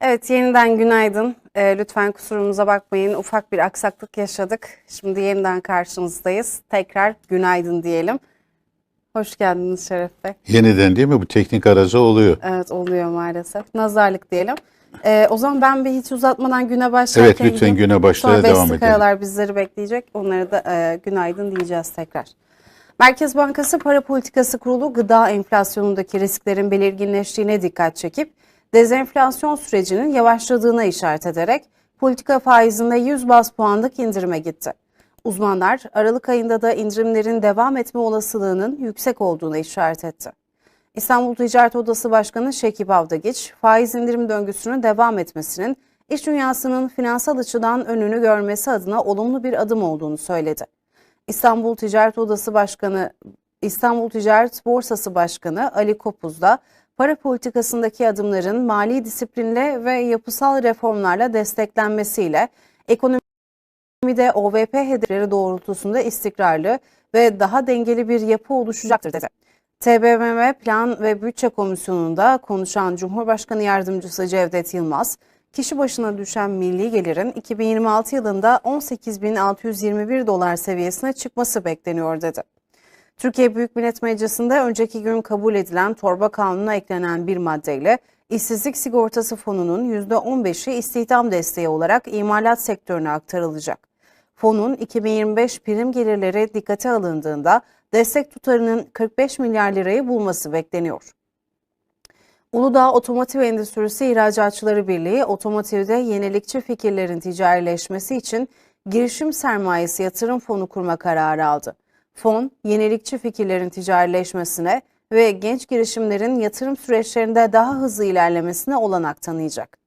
Evet yeniden günaydın. Ee, lütfen kusurumuza bakmayın. Ufak bir aksaklık yaşadık. Şimdi yeniden karşınızdayız. Tekrar günaydın diyelim. Hoş geldiniz Şeref Bey. Yeniden değil mi? Bu teknik arıza oluyor. Evet oluyor maalesef. Nazarlık diyelim. Ee, o zaman ben bir hiç uzatmadan güne başlarken Evet, lütfen güne başlaya Sonra devam edelim. Kayalar bizleri bekleyecek. Onlara da e, günaydın diyeceğiz tekrar. Merkez Bankası Para Politikası Kurulu gıda enflasyonundaki risklerin belirginleştiğine dikkat çekip dezenflasyon sürecinin yavaşladığına işaret ederek politika faizinde 100 bas puanlık indirime gitti. Uzmanlar Aralık ayında da indirimlerin devam etme olasılığının yüksek olduğuna işaret etti. İstanbul Ticaret Odası Başkanı Şekip Avdagiç, faiz indirim döngüsünün devam etmesinin iş dünyasının finansal açıdan önünü görmesi adına olumlu bir adım olduğunu söyledi. İstanbul Ticaret Odası Başkanı İstanbul Ticaret Borsası Başkanı Ali Kopuz da para politikasındaki adımların mali disiplinle ve yapısal reformlarla desteklenmesiyle ekonomide OVP hedefleri doğrultusunda istikrarlı ve daha dengeli bir yapı oluşacaktır dedi. TBMM Plan ve Bütçe Komisyonu'nda konuşan Cumhurbaşkanı Yardımcısı Cevdet Yılmaz, kişi başına düşen milli gelirin 2026 yılında 18.621 dolar seviyesine çıkması bekleniyor dedi. Türkiye Büyük Millet Meclisi'nde önceki gün kabul edilen torba kanununa eklenen bir maddeyle işsizlik sigortası fonunun %15'i istihdam desteği olarak imalat sektörüne aktarılacak. Fonun 2025 prim gelirleri dikkate alındığında destek tutarının 45 milyar lirayı bulması bekleniyor. Uludağ Otomotiv Endüstrisi İhracatçıları Birliği, otomotivde yenilikçi fikirlerin ticarileşmesi için girişim sermayesi yatırım fonu kurma kararı aldı. Fon, yenilikçi fikirlerin ticarileşmesine ve genç girişimlerin yatırım süreçlerinde daha hızlı ilerlemesine olanak tanıyacak.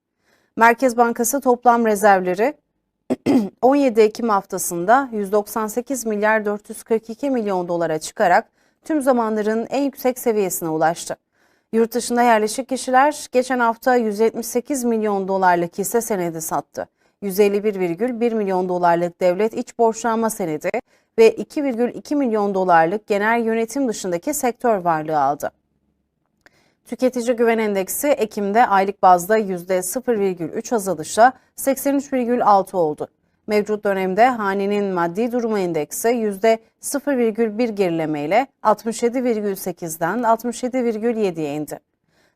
Merkez Bankası toplam rezervleri 17 Ekim haftasında 198 milyar 442 milyon dolara çıkarak tüm zamanların en yüksek seviyesine ulaştı. Yurt dışında yerleşik kişiler geçen hafta 178 milyon dolarlık hisse senedi sattı. 151,1 milyon dolarlık devlet iç borçlanma senedi ve 2,2 milyon dolarlık genel yönetim dışındaki sektör varlığı aldı. Tüketici Güven Endeksi Ekim'de aylık bazda %0,3 azalışla 83,6 oldu. Mevcut dönemde hanenin maddi durumu endeksi %0,1 gerilemeyle 67,8'den 67,7'ye indi.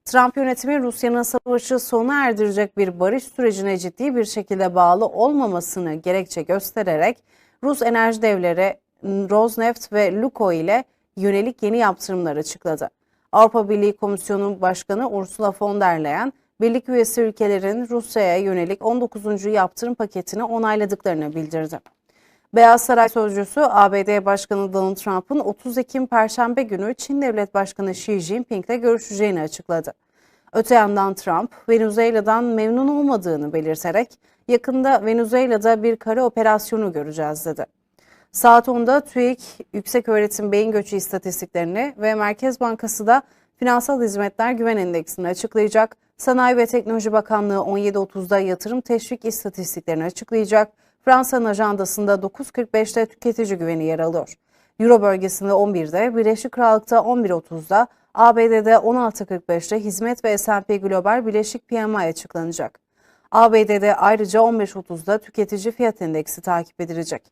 Trump yönetimi Rusya'nın savaşı sona erdirecek bir barış sürecine ciddi bir şekilde bağlı olmamasını gerekçe göstererek Rus enerji devleri Rosneft ve Lukoil ile yönelik yeni yaptırımlar açıkladı. Avrupa Birliği Komisyonu Başkanı Ursula von der Leyen, birlik üyesi ülkelerin Rusya'ya yönelik 19. yaptırım paketini onayladıklarını bildirdi. Beyaz Saray Sözcüsü ABD Başkanı Donald Trump'ın 30 Ekim Perşembe günü Çin Devlet Başkanı Xi Jinping'le görüşeceğini açıkladı. Öte yandan Trump, Venezuela'dan memnun olmadığını belirterek yakında Venezuela'da bir kara operasyonu göreceğiz dedi. Saat 10'da TÜİK Yükseköğretim Beyin Göçü istatistiklerini ve Merkez Bankası da Finansal Hizmetler Güven Endeksini açıklayacak. Sanayi ve Teknoloji Bakanlığı 17.30'da yatırım teşvik istatistiklerini açıklayacak. Fransa'nın ajandasında 9.45'te tüketici güveni yer alıyor. Euro bölgesinde 11'de, Birleşik Krallık'ta 11.30'da, ABD'de 16.45'te hizmet ve S&P Global Birleşik PMI açıklanacak. ABD'de ayrıca 15.30'da tüketici fiyat endeksi takip edilecek.